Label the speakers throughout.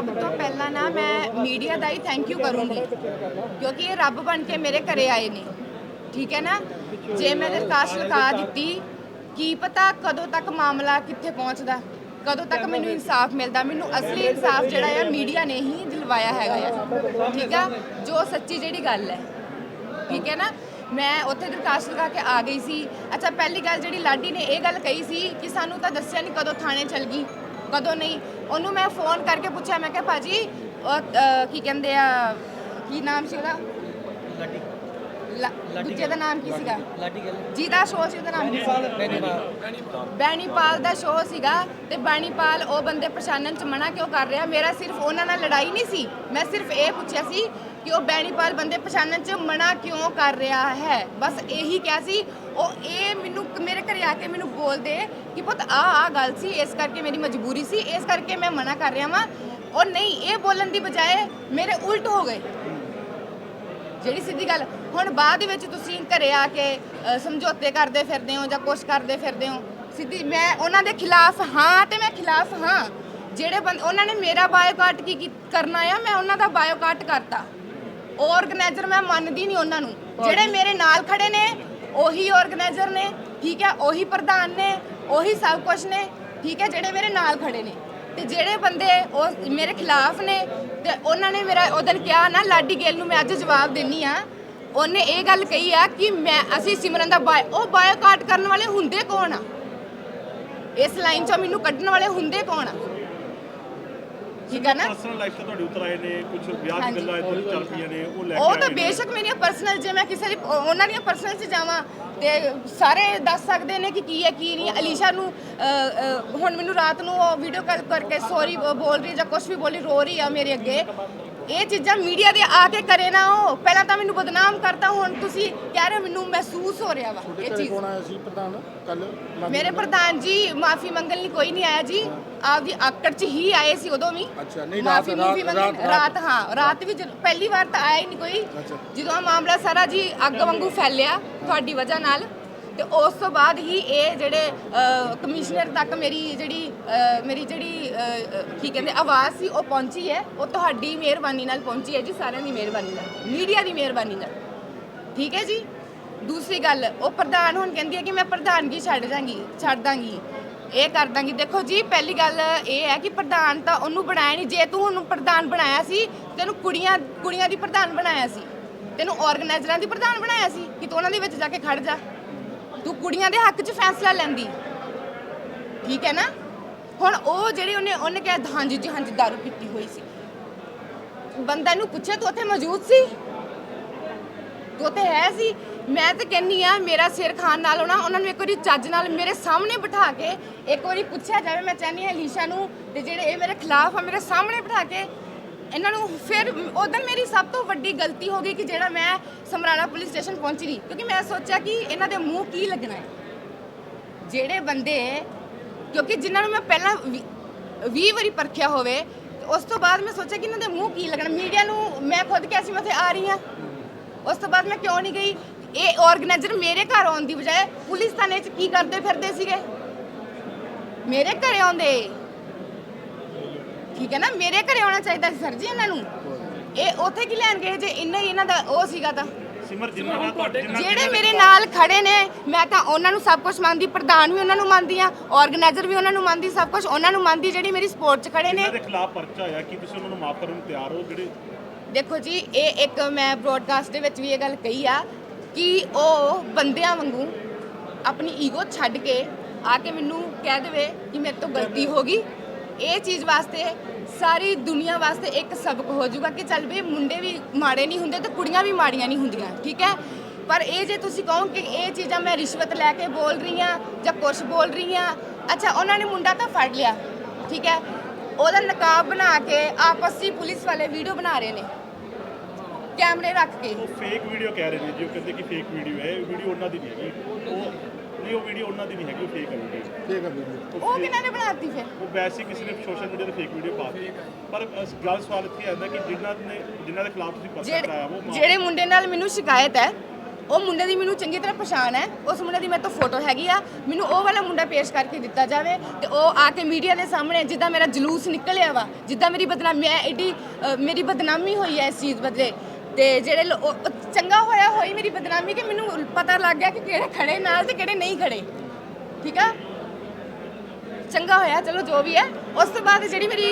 Speaker 1: ਸਭ ਤੋਂ ਪਹਿਲਾਂ ਨਾ ਮੈਂ ਮੀਡੀਆ ਦਾ ਹੀ ਥੈਂਕ ਯੂ ਕਰੂੰਗੀ, ਕਿਉਂਕਿ ਇਹ ਰੱਬ ਬਣ ਕੇ ਮੇਰੇ ਘਰੇ ਆਏ ਨੇ। ਠੀਕ ਹੈ ਨਾ? ਜੇ ਮੈਂ ਦਰਖਾਸਤ ਲਗਾ ਦਿੱਤੀ, ਕੀ ਪਤਾ ਕਦੋਂ ਤੱਕ ਮਾਮਲਾ ਕਿੱਥੇ ਪਹੁੰਚਦਾ, ਕਦੋਂ ਤੱਕ ਮੈਨੂੰ ਇਨਸਾਫ ਮਿਲਦਾ। ਮੈਨੂੰ ਅਸਲੀ ਇਨਸਾਫ ਜਿਹੜਾ ਹੈ ਮੀਡੀਆ ਨੇ ਹੀ ਦਿਲਵਾਇਆ ਹੈਗਾ ਆ। ਠੀਕ ਆ? ਜੋ ਸੱਚੀ ਜਿਹੜੀ ਗੱਲ ਹੈ। ਠੀਕ ਹੈ ਨਾ? ਮੈਂ ਉੱਥੇ ਦਰਖਾਸਤ ਲਗਾ ਕੇ ਆ ਗਈ ਸੀ। ਅੱਛਾ, ਪਹਿਲੀ ਗੱਲ ਜਿਹੜੀ ਲਾਡੀ ਨੇ ਇਹ ਗੱਲ ਕਹੀ ਸੀ ਕਿ ਸਾਨੂੰ ਤਾਂ ਦੱਸਿਆ ਨਹੀਂ ਕਦੋਂ ਥਾਣੇ ਚਲ ਗਈ, ਕਦੋਂ ਨਹੀਂ। ਉਹਨੂੰ ਮੈਂ ਫੋਨ ਕਰਕੇ ਪੁੱਛਿਆ ਮੈਂ ਕਿਹਾ ਭਾਜੀ ਉਹ, ਕੀ ਕਹਿੰਦੇ ਆ ਕੀ ਨਾਮ ਸੀ ਉਹਦਾ
Speaker 2: ਲਾਡੀ।
Speaker 1: ਲਾ- ਦੂਜੇ ਦਾ ਨਾਮ ਕੀ ਸੀਗਾ?
Speaker 2: ਲਾਡੀ ਗੱਲ।
Speaker 1: ਜਿਹਦਾ ਸ਼ੋਅ ਸੀ ਉਹਦਾ ਨਾਮ ਕੀ ਸੀ ਬੈਣੀਪਾਲ ਦਾ ਸ਼ੋਅ ਸੀਗਾ ਤੇ ਬੈਣੀਪਾਲ ਉਹ ਬੰਦੇ ਪਛਾਣਨ ਚ ਮਨਾ ਕਿਉਂ ਕਰ ਰਿਹਾ? ਮੇਰਾ ਸਿਰਫ ਉਹਨਾਂ ਨਾਲ ਲੜਾਈ ਨਹੀਂ ਸੀ। ਮੈਂ ਸਿਰਫ ਇਹ ਪੁੱਛਿਆ ਸੀ ਕਿ ਉਹ ਬੈਣੀਪਾਲ ਬੰਦੇ ਪਛਾਣਨ ਚ ਮਨਾ ਕਿਉਂ ਕਰ ਰਿਹਾ ਹੈ? ਬਸ ਇਹੀ ਕਿਹਾ ਸੀ। ਉਹ ਇਹ ਮੈਨੂੰ ਮੇਰੇ ਘਰੇ ਆ ਕੇ ਮੈਨੂੰ ਬੋਲਦੇ ਕਿ ਪੁੱਤ ਆ ਆ ਗੱਲ ਸੀ ਇਸ ਕਰਕੇ ਮੇਰੀ ਮਜਬੂਰੀ ਸੀ ਇਸ ਕਰਕੇ ਮੈਂ ਮਨਾ ਕਰ ਰਿਹਾ ਵਾਂ। ਔਰ ਨਹੀਂ ਇਹ ਬੋਲਣ ਦੀ ਬਜਾਏ ਮੇਰੇ ਉਲਟ ਹੋ ਗਏ। ਜਿਹੜੀ ਸਿੱਧੀ ਗੱਲ ਹੁਣ ਬਾਅਦ ਵਿੱਚ ਤੁਸੀਂ ਘਰੇ ਆ ਕੇ ਅ, ਸਮਝੌਤੇ ਕਰਦੇ ਫਿਰਦੇ ਹੋ ਜਾਂ ਕੁਛ ਕਰਦੇ ਫਿਰਦੇ ਹੋ ਸਿੱਧੀ ਮੈਂ ਉਹਨਾਂ ਦੇ ਖਿਲਾਫ ਹਾਂ ਤੇ ਮੈਂ ਖਿਲਾਫ ਹਾਂ। ਜਿਹੜੇ ਬੰਦੇ ਉਹਨਾਂ ਨੇ ਮੇਰਾ ਬਾਇਓਕਾਟ ਕੀ ਕੀ ਕਰਨਾ ਆ ਮੈਂ ਉਹਨਾਂ ਦਾ ਬਾਇਓਕਾਟ ਕਰਤਾ। ਆਰਗੇਨਾਈਜ਼ਰ ਮੈਂ ਮੰਨਦੀ ਨਹੀਂ ਉਹਨਾਂ ਨੂੰ। ਜਿਹੜੇ ਮੇਰੇ ਨਾਲ ਖੜੇ ਨੇ, ਉਹੀ ਆਰਗੇਨਾਈਜ਼ਰ ਨੇ, ਠੀਕ ਹੈ, ਉਹੀ ਪ੍ਰਧਾਨ ਨੇ, ਉਹੀ ਸਭ ਕੁਝ ਨੇ, ਠੀਕ ਹੈ, ਜਿਹੜੇ ਮੇਰੇ ਨਾਲ ਖੜੇ ਨੇ। ਤੇ ਜਿਹੜੇ ਬੰਦੇ ਉਹ ਮੇਰੇ ਖਿਲਾਫ ਨੇ, ਤੇ ਉਹਨਾਂ ਨੇ ਮੇਰਾ ਉਹ ਦਿਨ ਕਿਹਾ ਨਾ, ਲਾਡੀ ਗੇਲ ਨੂੰ ਮੈਂ ਅੱਜ ਜਵਾਬ ਦੇਣੀ ਆ। ਉਹਨੇ ਇਹ ਗੱਲ ਕਹੀ ਆ ਕਿ ਮੈਂ, ਅਸੀਂ ਸਿਮਰਨ ਦਾ ਬਾਇ ਉਹ ਬਾਇਓਕਾਟ ਕਰਨ ਵਾਲੇ ਹੁੰਦੇ ਕੌਣ ਆ? ਇਸ ਲਾਈਨ ਚੋਂ ਮੈਨੂੰ ਕੱਢਣ ਵਾਲੇ ਹੁੰਦੇ ਕੌਣ ਆ? ਠੀਕ ਹੈ ਨਾ
Speaker 3: ਪਰਸਨਲ ਲਾਈਫ ਤੇ ਤੁਹਾਡੇ ਉਤਰ ਆਏ ਨੇ ਕੁਝ ਵਿਆਹ ਦੀ। ਗੱਲਾਂ ਇੱਧਰ ਚੱਲ ਪਈਆਂ ਨੇ ਉਹ ਲੈ ਕੇ
Speaker 1: ਉਹ ਤਾਂ। ਬੇਸ਼ੱਕ ਮੇਰੀਆਂ ਪਰਸਨਲ ਜੇ ਮੈਂ ਕਿਸੇ ਦੀ ਉਹਨਾਂ ਦੀਆਂ ਪਰਸਨਲ 'ਚ ਜਾਵਾਂ ਤੇ ਸਾਰੇ ਦੱਸ ਸਕਦੇ ਨੇ ਕਿ ਕੀ ਹੈ ਕੀ ਨਹੀਂ ਅਲੀਸ਼ਾ ਨੂੰ ਹੁਣ ਮੈਨੂੰ ਰਾਤ ਨੂੰ ਉਹ ਵੀਡੀਓ ਕਾਲ ਕਰਕੇ ਸੌਰੀ ਬੋਲ ਰਹੀ ਜਾਂ ਕੁਝ ਵੀ ਬੋਲੀ ਰੋ ਰਹੀ ਆ ਮੇਰੇ ਅੱਗੇ ਇਹ ਚੀਜ਼ਾਂ ਮੀਡੀਆ ਦੇ ਆ ਕੇ ਕਰੇ ਨਾ ਉਹ। ਪਹਿਲਾਂ ਤਾਂ ਮੈਨੂੰ ਬਦਨਾਮ ਕਰਤਾ ਹੁਣ ਤੁਸੀਂ ਕਹਿ ਰਹੇ ਹੋ ਮੈਨੂੰ ਮਹਿਸੂਸ ਹੋ ਰਿਹਾ ਵਾ ਇਹ ਚੀਜ਼।
Speaker 4: ਕੌਣ ਆਇਆ ਸੀ ਪ੍ਰਧਾਨ? ਕੱਲ
Speaker 1: ਮੇਰੇ ਪ੍ਰਧਾਨ ਜੀ ਮਾਫੀ ਮੰਗਣ ਲਈ ਕੋਈ ਨਹੀਂ ਆਇਆ ਜੀ। ਆਪਦੀ ਆਕੜ 'ਚ ਹੀ ਆਏ ਸੀ ਉਦੋਂ ਵੀ।
Speaker 4: ਅੱਛਾ, ਨਹੀਂ, ਰਾਤ- ਰਾਤ-
Speaker 1: ਮੰਗਣ
Speaker 4: ਰਾਤ-
Speaker 1: ਰਾਤ ਹਾਂ ਰਾਤ ਵੀ ਪਹਿਲੀ ਵਾਰ ਤਾਂ ਆਇਆ ਹੀ ਨਹੀਂ ਕੋਈ। ਜਦੋਂ ਆ ਮਾਮਲਾ ਸਾਰਾ ਜੀ ਅੱਗ ਵਾਂਗੂ ਫੈਲਿਆ ਤੁਹਾਡੀ ਵਜ੍ਹਾ ਨਾਲ। ਤੇ ਉਸ ਤੋਂ ਬਾਅਦ ਹੀ ਇਹ ਜਿਹੜੇ ਕਮਿਸ਼ਨਰ ਤੱਕ ਮੇਰੀ ਜਿਹੜੀ ਮੇਰੀ ਜਿਹੜੀ ਕੀ ਕਹਿੰਦੇ, ਆਵਾਜ਼ ਸੀ, ਉਹ ਪਹੁੰਚੀ ਹੈ। ਉਹ ਤੁਹਾਡੀ ਮਿਹਰਬਾਨੀ ਨਾਲ ਪਹੁੰਚੀ ਹੈ ਜੀ, ਸਾਰਿਆਂ ਦੀ ਮਿਹਰਬਾਨੀ ਨਾਲ। ਮੀਡੀਆ ਦੀ ਮਿਹਰਬਾਨੀ ਨਾਲ। ਠੀਕ ਹੈ ਜੀ? ਦੂਸਰੀ ਗੱਲ, ਉਹ ਪ੍ਰਧਾਨ ਹੁਣ ਕਹਿੰਦੀ ਹੈ ਕਿ ਮੈਂ ਪ੍ਰਧਾਨਗੀ ਛੱਡ ਜਾਗੀ, ਛੱਡ ਦਾਂਗੀ। ਇਹ ਕਰ ਦਾਂਗੀ। ਦੇਖੋ ਜੀ, ਪਹਿਲੀ ਗੱਲ ਇਹ ਹੈ ਕਿ ਪ੍ਰਧਾਨ ਤਾਂ ਉਹਨੂੰ ਬਣਾਇਆ ਨਹੀਂ। ਜੇ ਤੂੰ ਉਹਨੂੰ ਪ੍ਰਧਾਨ ਬਣਾਇਆ ਸੀ, ਤੈਨੂੰ ਕੁੜੀਆਂ ਕੁੜੀਆਂ ਦੀ ਪ੍ਰਧਾਨ ਬਣਾਇਆ ਸੀ। ਤੈਨੂੰ ਆਰਗੇਨਾਈਜ਼ਰਾਂ ਦੀ ਪ੍ਰਧਾਨ ਬਣਾਇਆ ਸੀ ਕਿ ਤੂੰ ਉਹਨਾਂ ਦੇ ਵਿੱਚ ਜਾ ਕੇ ਖੜ ਜਾ। ਤੂੰ ਕੁੜੀਆਂ ਦੇ ਹੱਕ 'ਚ ਫੈਸਲਾ ਲੈਂਦੀ। ਠੀਕ ਹੈ ਨਾ? ਹੁਣ ਉਹ ਜਿਹੜੀ ਉਹਨੇ ਉਹਨੇ ਕਿਹਾ, ਹਾਂਜੀ ਜੀ, ਹਾਂਜੀ, ਦਾਰੂ ਪੀਤੀ ਹੋਈ ਸੀ। ਬੰਦਾ ਨੂੰ ਪੁੱਛਿਆ, ਤੂੰ ਉੱਥੇ ਮੌਜੂਦ ਸੀ? ਤੂੰ ਉੱਥੇ ਹੈ ਸੀ? ਮੈਂ ਤਾਂ ਕਹਿੰਨੀ ਆ ਮੇਰਾ ਸਿਰ ਖਾਨ ਨਾਲ ਹੋਣਾ, ਉਹਨਾਂ ਨੂੰ ਇੱਕ ਵਾਰੀ ਚੱਜ ਨਾਲ ਮੇਰੇ ਸਾਹਮਣੇ ਬਿਠਾ ਕੇ ਇੱਕ ਵਾਰੀ ਪੁੱਛਿਆ ਜਾਵੇ। ਮੈਂ ਚਾਹਨੀ ਆ ਲੀਸ਼ਾ ਨੂੰ, ਤੇ ਜਿਹੜੇ ਇਹ ਮੇਰੇ ਖਿਲਾਫ ਆ, ਮੇਰੇ ਸਾਹਮਣੇ ਬਿਠਾ ਕੇ ਇਹਨਾਂ ਨੂੰ ਫਿਰ ਉਦੋਂ ਮੇਰੀ ਸਭ ਤੋਂ ਵੱਡੀ ਗਲਤੀ ਹੋ ਗਈ ਕਿ ਜਿਹੜਾ ਮੈਂ ਸਮਰਾਲਾ ਪੁਲਿਸ ਸਟੇਸ਼ਨ ਪਹੁੰਚੀ ਨਹੀਂ, ਕਿਉਂਕਿ ਮੈਂ ਸੋਚਿਆ ਕਿ ਇਹਨਾਂ ਦੇ ਮੂੰਹ ਕੀ ਲੱਗਣਾ ਹੈ। ਜਿਹੜੇ ਬੰਦੇ, ਕਿਉਂਕਿ ਜਿਨ੍ਹਾਂ ਨੂੰ ਮੈਂ ਪਹਿਲਾਂ 20 ਵਾਰੀ ਪਰਖਿਆ ਹੋਵੇ, ਉਸ ਤੋਂ ਬਾਅਦ ਮੈਂ ਸੋਚਿਆ ਕਿ ਇਹਨਾਂ ਦੇ ਮੂੰਹ ਕੀ ਲੱਗਣਾ। ਮੀਡੀਆ ਨੂੰ ਮੈਂ ਖੁਦ ਕਿਹਾ ਸੀ, ਮੈਂ ਉੱਥੇ ਆ ਰਹੀ ਹਾਂ। ਉਸ ਤੋਂ ਬਾਅਦ ਮੈਂ ਕਿਉਂ ਨਹੀਂ ਗਈ? ਇਹ ਆਰਗੇਨਾਈਜ਼ਰ ਮੇਰੇ ਘਰ ਆਉਣ ਦੀ ਬਜਾਏ ਪੁਲਿਸ ਥਾਣੇ 'ਚ ਕੀ ਕਰਦੇ ਫਿਰਦੇ ਸੀਗੇ? ਮੇਰੇ ਘਰੇ ਆਉਂਦੇ। ਠੀਕ ਹੈ ਨਾ? ਮੇਰੇ ਘਰੇ ਆਉਣਾ ਚਾਹੀਦਾ ਸੀ ਸਰ ਜੀ ਇਹਨਾਂ ਨੂੰ। ਇਹ ਉੱਥੇ ਕੀ ਲੈਣ ਗਏ ਜੇ? ਇੰਨਾ ਹੀ ਇਹਨਾਂ ਦਾ ਉਹ ਸੀਗਾ ਤਾਂ।
Speaker 3: ਸਿਮਰ ਜਿੰਨਾ ਦਾ ਤੁਹਾਡੇ
Speaker 1: ਜਿਹੜੇ ਮੇਰੇ ਨਾਲ ਖੜੇ ਨੇ ਮੈਂ ਤਾਂ ਉਹਨਾਂ ਨੂੰ ਸਭ ਕੁਝ ਮੰਨਦੀ ਪ੍ਰਧਾਨ ਵੀ ਉਹਨਾਂ ਨੂੰ ਮੰਨਦੀ ਆ ਆਰਗੇਨਾਈਜ਼ਰ ਵੀ ਉਹਨਾਂ ਨੂੰ ਮੰਨਦੀ ਸਭ ਕੁਝ ਉਹਨਾਂ ਨੂੰ ਮੰਨਦੀ ਜਿਹੜੀ ਮੇਰੀ ਸਪੋਰਟ 'ਚ ਖੜੇ ਨੇ।
Speaker 3: ਦੇ ਖਿਲਾਫ ਪਰਚਾ ਹੋਇਆ ਕੀ ਤੁਸੀਂ ਉਹਨਾਂ ਨੂੰ ਮਾਫ ਕਰਨ ਨੂੰ ਤਿਆਰ ਹੋ? ਜਿਹੜੇ
Speaker 1: ਦੇਖੋ ਜੀ ਇਹ ਇੱਕ ਮੈਂ ਬ੍ਰੋਡਕਾਸਟ ਦੇ ਵਿੱਚ ਵੀ ਇਹ ਗੱਲ ਕਹੀ ਆ ਕਿ ਉਹ ਬੰਦਿਆਂ ਵਾਂਗੂ ਆਪਣੀ ਈਗੋ ਛੱਡ ਕੇ ਆ ਕੇ ਮੈਨੂੰ ਕਹਿ ਦੇਵੇ ਕਿ ਮੇਰੇ ਤੋਂ ਗਲਤੀ ਹੋ ਗਈ। ਇਹ ਚੀਜ਼ ਵਾਸਤੇ ਸਾਰੀ ਦੁਨੀਆ ਵਾਸਤੇ ਇੱਕ ਸਬਕ ਹੋ ਜਾਊਗਾ ਕਿ ਚੱਲ ਵੀ ਮੁੰਡੇ ਵੀ ਮਾੜੇ ਨਹੀਂ ਹੁੰਦੇ ਤੇ ਕੁੜੀਆਂ ਵੀ ਮਾੜੀਆਂ ਨਹੀਂ ਹੁੰਦੀਆਂ, ਠੀਕ ਹੈ? ਪਰ ਇਹ ਜੇ ਤੁਸੀਂ ਕਹੋ ਕਿ ਇਹ ਚੀਜ਼ਾਂ ਮੈਂ ਰਿਸ਼ਵਤ ਲੈ ਕੇ ਬੋਲ ਰਹੀ ਆ ਜਾਂ ਕੁਛ ਬੋਲ ਰਹੀ ਆ ਅੱਛਾ, ਉਹਨਾਂ ਨੇ ਮੁੰਡਾ ਤਾਂ ਫੜ ਲਿਆ, ਠੀਕ ਹੈ? ਉਹਦਾ ਨਕਾਬ ਬਣਾ ਕੇ ਆਪਸ 'ਚ ਪੁਲਿਸ ਵਾਲੇ ਵੀਡੀਓ ਬਣਾ ਰਹੇ ਨੇ, ਕੈਮਰੇ ਰੱਖ ਕੇ।
Speaker 3: ਉਹ ਫੇਕ ਵੀਡੀਓ ਕਹਿ ਰਹੇ ਨੇ ਜੀ, ਉਹ ਕਹਿੰਦੇ ਕਿ ਫੇਕ ਵੀਡੀਓ ਹੈ, ਇਹ ਵੀਡੀਓ ਉਹਨਾਂ ਦੀ ਨਹੀਂ ਹੈਗੀ। ਉਹ ਨਹੀਂ ਉਹ ਵੀਡੀਓ ਉਹਨਾਂ ਦੀ ਨਹੀਂ ਹੈਗੀ ਉਹ ਫੇਕ ਹੈ ਵੀਡੀਓ।
Speaker 4: ਠੀਕ ਹੈ ਵੀਡੀਓ।
Speaker 1: ਉਹ ਕਿਹਨਾਂ ਨੇ ਬਣਾਤੀ ਫਿਰ?
Speaker 3: ਉਹ ਵੈਸੇ ਕਿਸੇ ਨੇ ਸੋਸ਼ਲ ਮੀਡੀਆ ਤੇ ਫੇਕ ਵੀਡੀਓ ਪਾ ਦਿੱਤੀ ਪਰ ਅਸ- ਗੱਲ ਸਵਾਲ ਇੱਥੇ ਆਉਂਦਾ ਕਿ ਜਿਨ੍ਹਾਂ ਨੇ ਜਿਨ੍ਹਾਂ ਦੇ ਖਿਲਾਫ ਤੁਸੀਂ ਪਰਚਾ ਕਰਾਇਆ ਉਹ
Speaker 1: ਜਿਹੜੇ ਮੁੰਡੇ ਨਾਲ ਮੈਨੂੰ ਸ਼ਿਕਾਇਤ ਹੈ ਉਹ ਮੁੰਡੇ ਦੀ ਮੈਨੂੰ ਚੰਗੀ ਤਰ੍ਹਾਂ ਪਛਾਣ ਹੈ ਉਸ ਮੁੰਡੇ ਦੀ ਮੇਰੇ ਤੋਂ ਫੋਟੋ ਹੈਗੀ ਆ ਮੈਨੂੰ ਉਹ ਵਾਲਾ ਮੁੰਡਾ ਪੇਸ਼ ਕਰਕੇ ਦਿੱਤਾ ਜਾਵੇ ਤੇ ਉਹ ਆ ਕੇ ਮੀਡੀਆ ਦੇ ਸਾਹਮਣੇ ਜਿੱਦਾਂ ਮੇਰਾ ਜਲੂਸ ਨਿਕਲਿਆ ਵਾ ਜਿੱਦਾਂ ਮੇਰੀ ਬਦਨਾਮੀ ਅ, ਮੇਰੀ ਬਦਨਾਮੀ ਹੋਈ ਹੈ ਇਸ ਚੀਜ਼ ਬਦਲੇ। ਤੇ ਜਿਹੜੇ ਲੋ- ਉਹ- ਉਹ ਚੰਗਾ ਹੋਇਆ ਹੋਈ ਮੇਰੀ ਬਦਨਾਮੀ ਕਿ ਮੈਨੂੰ ਪਤਾ ਲੱਗ ਗਿਆ ਕਿ ਕਿਹੜੇ ਖੜੇ ਨਾਲ ਤੇ ਕਿਹੜੇ ਨਹੀਂ ਖੜੇ। ਠੀਕ ਆ? ਚੰਗਾ ਹੋਇਆ, ਚਲੋ ਜੋ ਵੀ ਹੈ। ਉਸ ਤੋਂ ਬਾਅਦ ਜਿਹੜੀ ਮੇਰੀ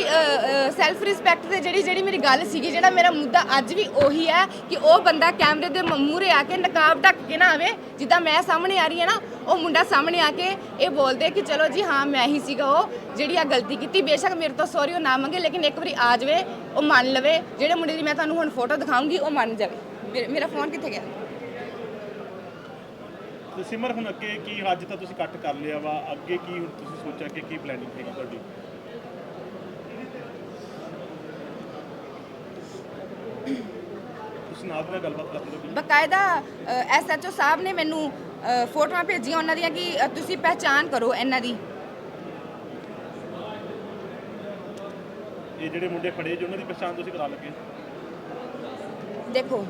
Speaker 1: ਸੈਲਫ ਰਿਸਪੈਕਟ ਤੇ ਜਿਹੜੀ ਜਿਹੜੀ ਮੇਰੀ ਗੱਲ ਸੀਗੀ, ਜਿਹੜਾ ਮੇਰਾ ਮੁੱਦਾ ਅੱਜ ਵੀ ਉਹੀ ਹੈ ਕਿ ਉਹ ਬੰਦਾ ਕੈਮਰੇ ਦੇ ਮੂਹਰੇ ਆ ਕੇ ਨਕਾਬ ਢੱਕ ਕੇ ਨਾ ਆਵੇ। ਜਿੱਦਾਂ ਮੈਂ ਸਾਹਮਣੇ ਆ ਰਹੀ ਹਾਂ ਨਾ, ਉਹ ਮੁੰਡਾ ਸਾਹਮਣੇ ਆ ਕੇ ਇਹ ਬੋਲਦੇ ਕਿ ਚਲੋ ਜੀ, ਹਾਂ, ਮੈਂ ਹੀ ਸੀਗਾ ਉਹ, ਜਿਹੜੀ ਆ ਗਲਤੀ ਕੀਤੀ। ਬੇਸ਼ੱਕ ਮੇਰੇ ਤੋਂ ਸੌਰੀ ਉਹ ਨਾ ਮੰਗੇ, ਲੇਕਿਨ ਇੱਕ ਵਾਰੀ ਆ ਜਾਵੇ, ਉਹ ਮੰਨ ਲਵੇ। ਜਿਹੜੇ ਮੁੰਡੇ ਦੀ ਮੈਂ ਤੁਹਾਨੂੰ ਹੁਣ ਫੋਟੋ ਦਿਖਾਉਂਗੀ, ਉਹ ਮੰਨ ਜਾਵੇ। ਮੇਰਾ ਫੋਨ ਕਿੱਥੇ ਗਿਆ?
Speaker 3: ਤੇ ਸਿਮਰ ਹੁਣ ਅੱਗੇ ਕੀ ਅੱਜ ਤਾਂ ਤੁਸੀਂ ਕੱਟ ਕਰ ਲਿਆ ਵਾ ਅੱਗੇ ਕੀ ਹੁਣ ਤੁਸੀਂ ਸੋਚਿਆ ਕਿ ਕੀ ਪਲੈਨਿੰਗ ਹੈਗੀ ਤੁਹਾਡੀ? ਤੁਸੀਂ ਨਾਲ ਨਾਲ ਗੱਲਬਾਤ ਕਰ ਲਓ
Speaker 1: ਬਕਾਇਦਾ ਐਸਐਚਓ ਸਾਹਿਬ ਨੇ ਮੈਨੂੰ ਅ, ਫੋਟੋਆਂ ਭੇਜੀਆਂ ਉਹਨਾਂ ਦੀਆਂ ਕਿ ਅ, ਤੁਸੀਂ ਪਹਿਚਾਨ ਕਰੋ ਇਹਨਾਂ ਦੀ।
Speaker 3: ਇਹ ਜਿਹੜੇ ਮੁੰਡੇ ਫੜੇ ਜੀ ਉਹਨਾਂ ਦੀ ਪਛਾਣ ਤੁਸੀਂ ਕਰਾ ਲੱਗੇ
Speaker 1: ਦੇਖੋ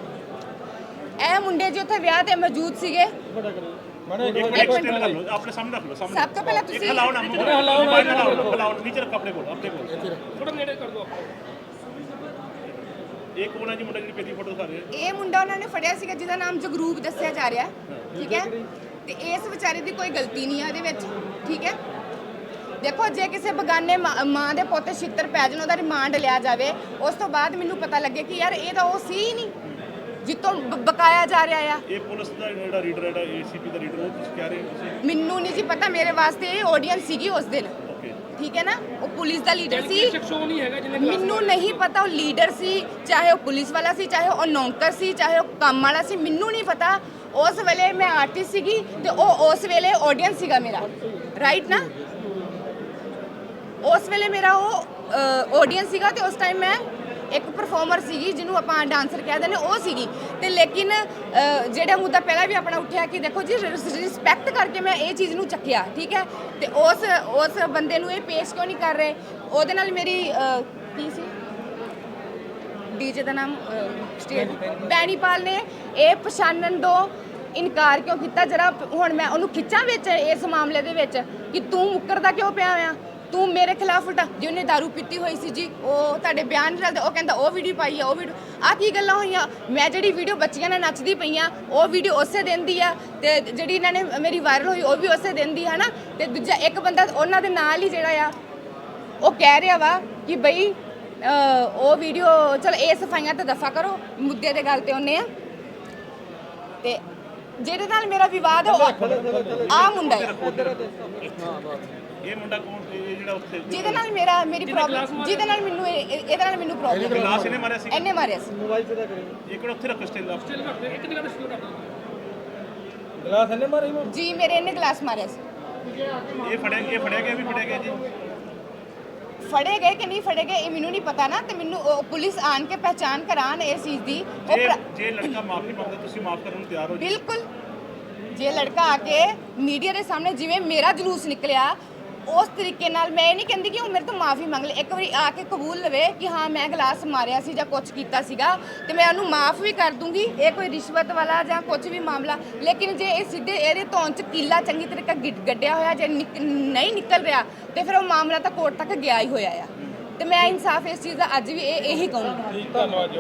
Speaker 1: ਇਹ ਮੁੰਡੇ ਜੀ ਉੱਥੇ ਵਿਆਹ ਤੇ ਮੌਜੂਦ ਸੀਗੇ
Speaker 3: ਇੱਕ ਮਿੰਟ ਐਕਸਟੈਂਡ ਕਰ ਲਓ ਆਪਣੇ ਸਾਹਮਣੇ ਰੱਖ ਲਓ ਸਾਹਮਣੇ
Speaker 1: ਸਭ ਤੋਂ ਪਹਿਲਾਂ
Speaker 3: ਇੱਕ
Speaker 1: ਤੁਸੀਂ
Speaker 3: ਹਲਾਓ ਨਾ ਹਲਾਓ ਹਲਾਓ ਹਲਾਓ ਨੀਚੇ ਰੱਖ ਆਪਣੇ ਕੋਲ ਆਪਣੇ ਕੋਲ।
Speaker 2: ਥੋੜਾ ਨੇੜੇ ਕਰ ਦੋ
Speaker 3: ਇਹ ਕੋਣ ਹੈ ਜੀ ਮੁੰਡਾ ਜਿਹੜੀ ਪੇਦੀ ਫੋਟੋ ਦਿਖਾ ਰਹੇ
Speaker 1: ਇਹ ਮੁੰਡਾ ਉਹਨਾਂ ਨੇ ਫੜਿਆ ਸੀਗਾ ਜਿਹਦਾ ਨਾਮ ਜਗਰੂਪ ਦੱਸਿਆ ਜਾ ਰਿਹਾ ਹੈ, ਠੀਕ ਹੈ? ਤੇ ਇਸ ਵਿਚਾਰੇ ਦੀ ਕੋਈ ਗਲਤੀ ਨਹੀਂ ਹੈ ਇਹਦੇ ਵਿੱਚ। ਠੀਕ ਹੈ? ਦੇਖੋ ਜੇ ਕਿਸੇ ਬਗਾਨੇ ਮਾਂ ਮਾਂ ਦੇ ਪੁੱਤ ਛਿੱਤਰ ਪੈ ਜਾਣ ਉਹਦਾ ਰਿਮਾਂਡ ਲਿਆ ਜਾਵੇ ਉਸ ਤੋਂ ਬਾਅਦ ਮੈਨੂੰ ਪਤਾ ਲੱਗੇ ਕਿ ਯਾਰ ਇਹ ਤਾਂ ਉਹ ਸੀ ਹੀ ਨਹੀਂ। ਜਿੱਤੋਂ ਬਕਾਇਆ ਜਾ ਰਿਹਾ ਆ।
Speaker 3: ਇਹ ਪੁਲਿਸ ਦਾ ਜਿਹੜਾ ਰੀਡਰ ਹੈ ਏਸੀਪੀ ਦਾ ਰੀਡਰ ਉਹ ਤੁਸੀਂ ਕਹਿ ਰਹੇ ਹੋ ਤੁਸੀਂ?
Speaker 1: ਮੈਨੂੰ ਨਹੀਂ ਜੀ ਪਤਾ ਮੇਰੇ ਵਾਸਤੇ ਇਹ ਆਡੀਅנס ਸੀਗੀ ਉਸ ਦਿਨ। ਠੀਕ ਹੈ ਨਾ? ਉਹ ਪੁਲਿਸ ਦਾ ਲੀਡਰ ਸੀ। ਮੈਨੂੰ ਨਹੀਂ ਪਤਾ ਉਹ ਲੀਡਰ ਸੀ ਚਾਹੇ ਉਹ ਪੁਲਿਸ ਵਾਲਾ ਸੀ ਚਾਹੇ ਉਹ ਨੌਕਰ ਸੀ ਚਾਹੇ ਉਹ ਕੰਮ ਵਾਲਾ ਸੀ ਮੈਨੂੰ ਨਹੀਂ ਪਤਾ। ਉਸ ਵੇਲੇ ਮੈਂ ਆਰਟਿਸਟ ਸੀਗੀ ਤੇ ਉਹ ਉਸ ਵੇਲੇ ਆਡੀਅנס ਸੀਗਾ ਮੇਰਾ। ਰਾਈਟ ਨਾ? ਉਸ ਵੇਲੇ ਮੇਰਾ ਉਹ ਆਡੀਅנס ਸੀਗਾ ਤੇ ਉਸ ਟਾਈਮ ਮੈਂ ਪਰਫਾਰਮਰ ਸੀਗੀ ਜਿਹਨੂੰ ਆਪਾਂ ਡਾਂਸਰ ਕਹਿ ਦਿੰਦੇ ਉਹ ਸੀਗੀ। ਤੇ ਲੇਕਿਨ ਜਿਹੜਾ ਮੁੱਦਾ ਪਹਿਲਾਂ ਵੀ ਆਪਣਾ ਉੱਠਿਆ ਕਿ ਦੇਖੋ ਜੀ ਰਿਸਪੈਕਟ ਕਰਕੇ ਮੈਂ ਇਹ ਚੀਜ਼ ਨੂੰ ਚੱਕਿਆ ਠੀਕ ਹੈ? ਤੇ ਉਸ ਉਸ ਬੰਦੇ ਨੂੰ ਇਹ ਪੇਸ਼ ਕਿਉਂ ਨਹੀਂ ਕਰ ਰਹੇ? ਉਹਦੇ ਨਾਲ ਮੇਰੀ ਕੀ ਸੀ? ਡੀਜੇ ਦਾ ਨਾਮ ਸਟੇਜ ਬੈਣੀਪਾਲ ਨੇ ਇਹ ਪਛਾਣਨ ਤੋਂ ਇਨਕਾਰ ਕਿਉਂ ਕੀਤਾ? ਜਰਾ ਹੁਣ ਮੈਂ ਉਹਨੂੰ ਖਿੱਚਾਂ ਵਿੱਚ ਇਸ ਮਾਮਲੇ ਦੇ ਵਿੱਚ ਕਿ ਤੂੰ ਮੁੱਕਰਦਾ ਕਿਉਂ ਪਿਆ ਆ ਤੂੰ ਮੇਰੇ ਖਿਲਾਫ ਉਲਟਾ। ਜੇ ਉਹਨੇ दारू ਪੀਤੀ ਹੋਈ ਸੀ ਜੀ ਉਹ ਤੁਹਾਡੇ ਬਿਆਨ ਚੱਲਦੇ ਉਹ ਕਹਿੰਦਾ ਉਹ ਵੀਡੀਓ ਪਾਈ ਆ ਉਹ ਵੀਡੀਓ ਆ ਕੀ ਗੱਲਾਂ ਹੋਈਆਂ? ਮੈਂ ਜਿਹੜੀ ਵੀਡੀਓ ਬੱਚੀਆਂ ਨਾਲ ਨੱਚਦੀ ਪਈਆਂ ਉਹ ਵੀਡੀਓ ਉਸੇ ਦਿਨ ਦੀ ਆ ਤੇ ਜਿਹੜੀ ਇਹਨਾਂ ਨੇ ਮੇਰੀ ਵਾਇਰਲ ਹੋਈ ਉਹ ਵੀ ਉਸੇ ਦਿਨ ਦੀ ਹੈ ਨਾ ਤੇ ਦੂਜਾ ਇੱਕ ਬੰਦਾ ਉਹਨਾਂ ਦੇ ਨਾਲ ਹੀ ਜਿਹੜਾ ਆ ਉਹ ਕਹਿ ਰਿਹਾ ਵਾ ਕਿ ਬਈ ਉਹ ਵੀਡੀਓ ਚਲ ਇਹ ਸਫਾਈਆਂ ਤੇ ਦਫਾ ਕਰੋ ਮੁੱਦੇ ਦੇ ਗੱਲ ਤੇ ਉਹਨੇ ਆ। ਤੇ ਜਿਹਦੇ ਨਾਲ ਮੇਰਾ ਵਿਵਾਦ ਹੈ ਆ ਮੁੰਡਾ ਹੈ।
Speaker 3: ਇਹ ਮੁੰਡਾ ਕੌਣ ਇਹ ਜਿਹੜਾ ਉੱਥੇ
Speaker 1: ਜਿਹਦੇ ਨਾਲ ਮੇਰਾ ਮੇਰੀ ਪ੍ਰੋਬਲਮ ਜਿਹਦੇ ਨਾਲ ਮੈਨੂੰ ਇਹ- ਇਹ- ਇਹਦੇ ਨਾਲ ਮੈਨੂੰ ਪ੍ਰੋਬਲਮ
Speaker 3: ਗਲਾਸ ਇਹਨੇ ਮਾਰਿਆ ਸੀ?
Speaker 1: ਇਹਨੇ ਮਾਰਿਆ ਸੀ।
Speaker 3: ਇਹ ਕਿਹੜਾ ਉੱਥੇ ਰੱਖੋ ਸਟਿਲ ਆਪ
Speaker 2: ਸਟਿਲ ਕਰਦੇ ਇੱਕ ਜਗ੍ਹਾ ਤੇ ਸਟਿਲ ਕਰਦੇ
Speaker 1: ਜੀ? ਮੇਰੇ ਇਹਨੇ ਗਲਾਸ ਮਾਰਿਆ ਸੀ।
Speaker 3: ਇਹ ਫੜਿਆ ਇਹ ਫੜਿਆ ਗਿਆ ਵੀ ਫੜਿਆ ਗਿਆ ਜੀ?
Speaker 1: ਫੜੇ ਗਏ ਕਿ ਨਹੀਂ ਫੜੇ ਗਏ ਇਹ ਮੈਨੂੰ ਨਹੀਂ ਪਤਾ ਨਾ ਤੇ ਮੈਨੂੰ ਉਹ ਪੁਲਿਸ ਆਣ ਕੇ ਪਹਿਚਾਨ ਕਰਾਣ ਇਸ ਚੀਜ਼ ਦੀ। ਉਹ
Speaker 3: ਜੇ
Speaker 1: ਪ੍ਰ-
Speaker 3: ਜੇ ਲੜਕਾ ਮਾਫੀ ਮੰਗਦਾ ਤੁਸੀਂ ਮਾਫ ਕਰਨ ਨੂੰ ਤਿਆਰ ਹੋ ਜੀ।
Speaker 1: ਬਿਲਕੁਲ। ਜੇ ਲੜਕਾ ਆ ਕੇ ਮੀਡੀਆ ਦੇ ਸਾਹਮਣੇ ਜਿਵੇਂ ਮੇਰਾ ਜਲੂਸ ਨਿਕਲਿਆ ਉਸ ਤਰੀਕੇ ਨਾਲ ਮੈਂ ਇਹ ਨਹੀਂ ਕਹਿੰਦੀ ਕਿ ਉਹ ਮੇਰੇ ਤੋਂ ਮਾਫੀ ਮੰਗ ਲੇ। ਇੱਕ ਵਾਰੀ ਆ ਕੇ ਕਬੂਲ ਲਵੇ ਕਿ ਹਾਂ, ਮੈਂ ਗਲਾਸ ਮਾਰਿਆ ਸੀ ਜਾਂ ਕੁਝ ਕੀਤਾ ਸੀਗਾ ਤੇ ਮੈਂ ਉਹਨੂੰ ਮਾਫ ਵੀ ਕਰ ਦੂੰਗੀ। ਇਹ ਕੋਈ ਰਿਸ਼ਵਤ ਵਾਲਾ ਜਾਂ ਕੁਝ ਵੀ ਮਾਮਲਾ। ਲੇਕਿਨ ਜੇ ਇਹ ਸਿੱਧੇ ਇਹਦੇ ਧੌਣ ਚ ਕੀਲਾ ਚੰਗੀ ਤਰੀਕਾ ਗਿ- ਗੱਡਿਆ ਹੋਇਆ, ਜੇ ਨਿਕ- ਨਹੀਂ ਨਿਕਲ ਰਿਹਾ, ਤੇ ਫਿਰ ਉਹ ਮਾਮਲਾ ਤਾਂ ਕੋਰਟ ਤੱਕ ਗਿਆ ਹੀ ਹੋਇਆ ਆ। ਤੇ ਮੈਂ ਇਨਸਾਫ ਇਸ ਚੀਜ਼ ਦਾ ਅੱਜ ਵੀ ਇਹ ਇਹੀ ਕਹੂੰਗੀ।
Speaker 2: ਧੰਨਵਾਦ ਜੀ